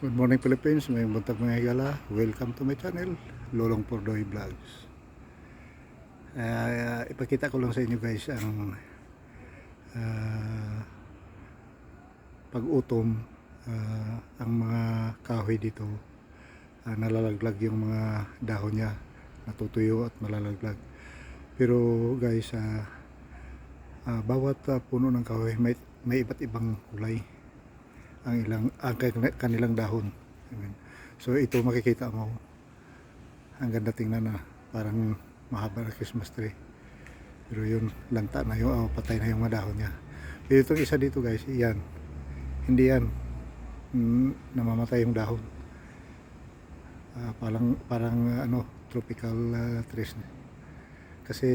Good morning Philippines, may buntag mga higala. Welcome to my channel, Lolong Pordoy Vlogs. Ah, ipakita ko lang sa inyo guys ang ah, pag-utom ah, ang mga kahoy dito. Ah, nalalaglag yung mga dahon niya. Natutuyo at malalaglag. Pero guys ah, ah, bawat ah, puno ng kahoy may, may iba't ibang kulay ang ilang ang kan- kanilang dahon. Amen. So ito makikita mo. Ang ganda tingnan na parang mahaba na Christmas tree. Pero yun, lanta na yung, oh, patay na yung mga dahon niya. Pero itong isa dito guys, yan. Hindi yan. Mm, namamatay yung dahon. Ah, parang, parang ano, tropical ah, trees. Kasi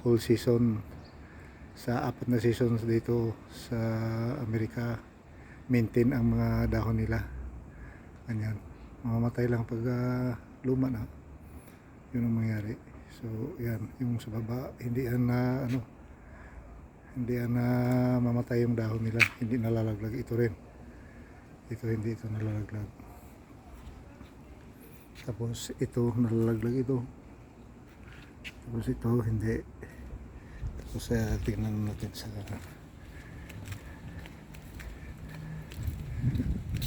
whole season sa apat na seasons dito sa Amerika maintain ang mga dahon nila. Ganyan. Mamamatay lang pag ah, luma na. Yun ang mangyari. So yan. Yung sa baba hindi yan na ano hindi yan na mamatay yung dahon nila. Hindi nalalaglag. Ito rin. Ito hindi ito nalalaglag. Tapos ito nalalaglag ito. Tapos ito hindi. Tapos uh, tingnan natin sa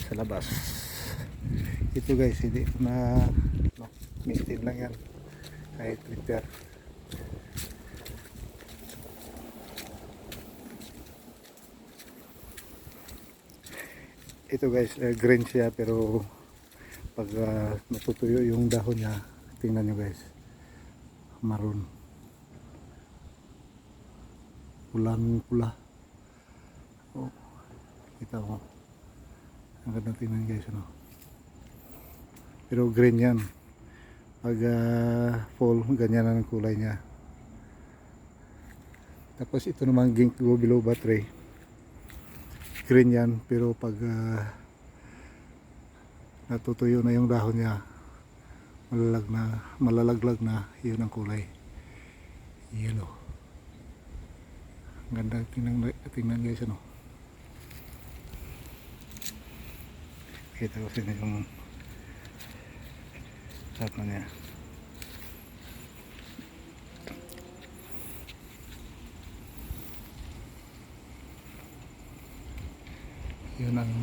sa labas. Ito guys hindi na no, maintain lang yan. Kahit liter ito guys eh, green siya pero pag ah, natutuyo yung dahon niya tingnan nyo guys. Maroon. Pulang pula. Oh, kita mo ang ganda tingnan guys ano. Pero green yan. Pag ah, fall ganyan na ang kulay niya. Tapos ito naman ginkgo biloba tray green yan pero pag ah, natutuyo na yung dahon niya malalag na malalaglag na yun ang kulay. Yellow. Ang ganda tingnan, tingnan guys ano kita ko sa inyo yung ano niya. Yun ang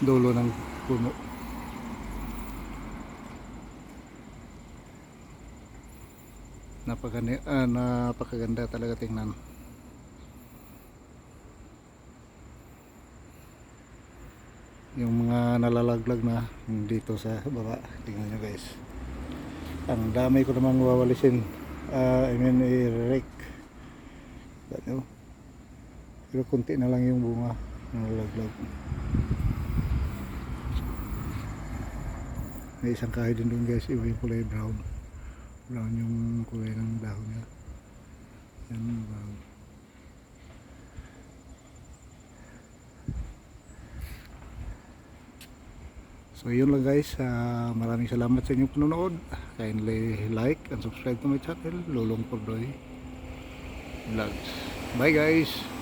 dulo ng puno. Napakaganda, ah, napakaganda talaga tingnan yung mga nalalaglag na dito sa baba tingnan nyo guys. Ang dami ko namang wawalisin. Ah, I mean i-rake Tingnan nyo. pero kunti na lang yung bunga nalalaglag may isang kahoy din doon guys. Iba yung kulay brown. Brown yung kulay ng dahon niya. Yan brown So yun lang guys, Ah, maraming salamat sa inyong panonood. Kindly like and subscribe to my channel, Lolong Pordoy Vlogs. Bye guys!